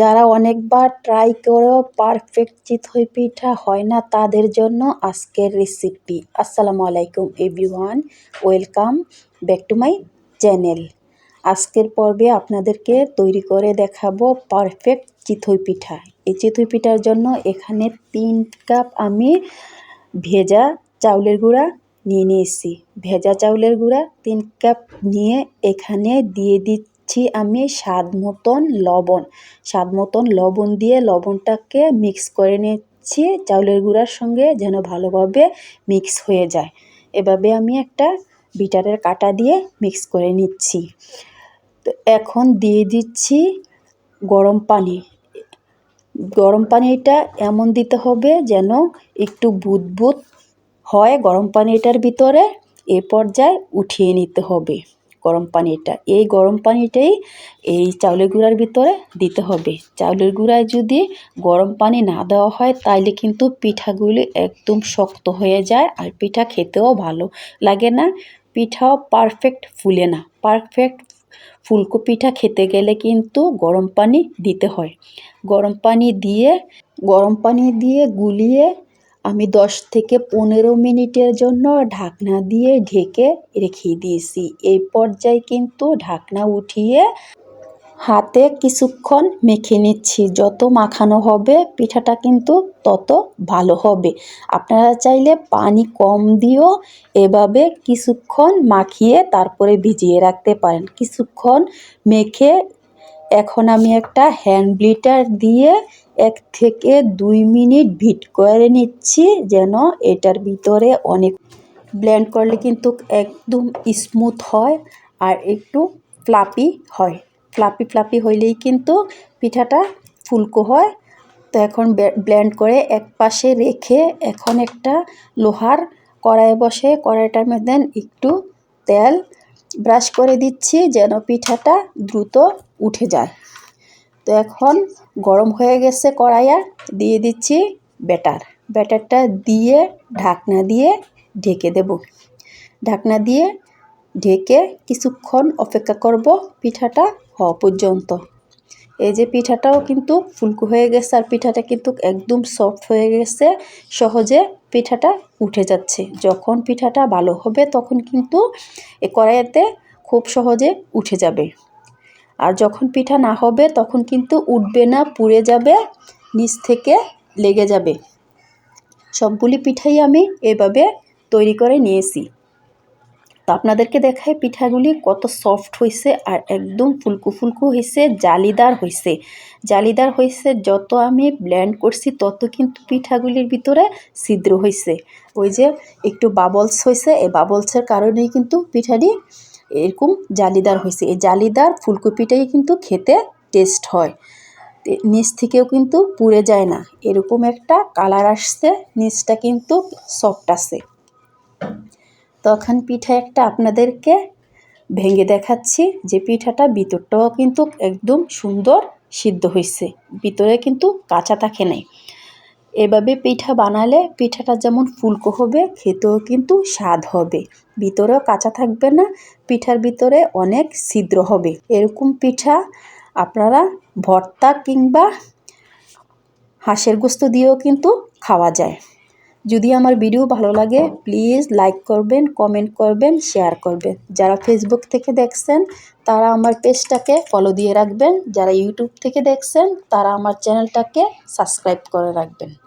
যারা অনেকবার ট্রাই করেও পারফেক্ট চিতই পিঠা হয় না, তাদের জন্য আজকের রেসিপি আসসালামু আলাইকুম everyone welcome back to my channel আজকের পর্বে আপনাদেরকে তৈরি করে দেখাবো পারফেক্ট চিতই পিঠা। এই চিতই পিঠার জন্য এখানে তিন কাপ আমি ভেজা চাউলের গুঁড়া নিয়ে নিয়েছি। ভেজা চাউলের গুঁড়া তিন কাপ নিয়ে এখানে দিয়ে দিচ্ছি আমি স্বাদ মতন লবণ। স্বাদ মতন লবণ দিয়ে লবণটাকে মিক্স করে নিচ্ছি, চাউলের গুঁড়ার সঙ্গে যেন ভালোভাবে মিক্স হয়ে যায়। এভাবে আমি একটা বিটারের কাটা দিয়ে মিক্স করে নিচ্ছি। তো এখন দিয়ে দিচ্ছি গরম পানি। গরম পানিটা এমন দিতে হবে যেন একটু বুদবুদ হয় গরম পানিটার ভিতরে। এ পর্যায়ে উঠিয়ে নিতে হবে। গরম পানিটা। এই গরম পানিটাই এই চাউলের গুঁড়ার ভিতরে দিতে হবে। চাউলের গুঁড়ায় যদি গরম পানি না দেওয়া হয়, তাইলে কিন্তু পিঠাগুলি একদম শক্ত হয়ে যায় আর পিঠা খেতেও ভালো লাগে না। পিঠাও পারফেক্ট ফুলে না। পারফেক্ট ফুলকো পিঠা খেতে গেলে কিন্তু গরম পানি দিতে হয়। গরম পানি দিয়ে, গরম পানি দিয়ে গুলিয়ে আমি দশ থেকে পনেরো মিনিটের জন্য ঢাকনা দিয়ে ঢেকে রেখে দিয়েছি। এই পর্যায়ে কিন্তু ঢাকনা উঠিয়ে হাতে কিছুক্ষণ মেখে নিচ্ছি। যত মাখানো হবে, পিঠাটা কিন্তু তত ভালো হবে। আপনারা চাইলে পানি কম দিয়েও এভাবে কিছুক্ষণ মাখিয়ে তারপরে ভিজিয়ে রাখতে পারেন। কিছুক্ষণ মেখে এখন আমি একটা হ্যান্ড ব্লিটার দিয়ে এক থেকে দুই মিনিট ভিট করে নিচ্ছি যেন এটার ভিতরে অনেক ব্লেন্ড করলে কিন্তু একদম স্মুথ হয় আর একটু ফ্লাপি হয়। ফ্লাপি ফ্লাপি হইলেই কিন্তু পিঠাটা ফুলকো হয়। তো এখন ব্লেন্ড করে এক পাশে রেখে এখন একটা লোহার কড়াই বসে কড়াইটার মধ্যে একটু তেল ব্রাশ করে দিচ্ছি যেন পিঠাটা দ্রুত উঠে যায়। তো এখন গরম হয়ে গেছে কড়াইয়া, দিয়ে দিচ্ছি ব্যাটার। ব্যাটারটা দিয়ে ঢাকনা দিয়ে ঢেকে দেব। ঢাকনা দিয়ে ঢেকে কিছুক্ষণ অপেক্ষা করব পিঠাটা হওয়া পর্যন্ত। এই যে পিঠাটাও কিন্তু ফুলকো হয়ে গেছে আর পিঠাটা কিন্তু একদম সফট হয়ে গেছে। সহজে পিঠাটা উঠে যাচ্ছে। যখন পিঠাটা ভালো হবে তখন কিন্তু এ কড়াইতে খুব সহজে উঠে যাবে। আর যখন পিঠা না হবে তখন কিন্তু উঠবে না, পুড়ে যাবে, নিচ থেকে লেগে যাবে। সবগুলি পিঠাই আমি এভাবে তৈরি করে নিয়েছি। তো আপনাদেরকে দেখায় পিঠাগুলি কত সফট হয়েছে আর একদম ফুলকু ফুলকু হয়েছে জালিদার হয়েছে জালিদার হয়েছে যত আমি ব্ল্যান্ড করছি তত কিন্তু পিঠাগুলির ভিতরে ছিদ্র হয়েছে ওই যে একটু বাবলস হয়েছে এই বাবলসের কারণেই কিন্তু পিঠাটি এরকম জালিদার হয়েছে এই জালিদার ফুলকপিটাই কিন্তু খেতে টেস্ট হয়। নিচ থেকেও কিন্তু পুড়ে যায় না। এরকম একটা কালার আসছে, নিচটা কিন্তু সফট আছে। তখন পিঠা একটা আপনাদেরকে ভেঙে দেখাচ্ছি যে পিঠাটা ভিতরটাও কিন্তু একদম সুন্দর সিদ্ধ হয়েছে ভিতরে কিন্তু কাঁচা থাকে নাই। এভাবে পিঠা বানালে পিঠাটা যেমন ফুলকো হবে, খেতেও কিন্তু স্বাদ হবে। ভিতরেও কাঁচা থাকবে না, পিঠার ভিতরে অনেক ছিদ্র হবে। এরকম পিঠা আপনারা ভর্তা কিংবা হাঁসের গোস্ত দিয়েও কিন্তু খাওয়া যায়। যদি আমার ভিডিও ভালো লাগে প্লিজ লাইক করবেন কমেন্ট করবেন শেয়ার করবেন। যারা ফেসবুক থেকে দেখছেন, তারা আমার পেজটাকে ফলো দিয়ে রাখবেন। যারা ইউটিউব থেকে দেখছেন, তারা আমার চ্যানেলটাকে সাবস্ক্রাইব করে রাখবেন।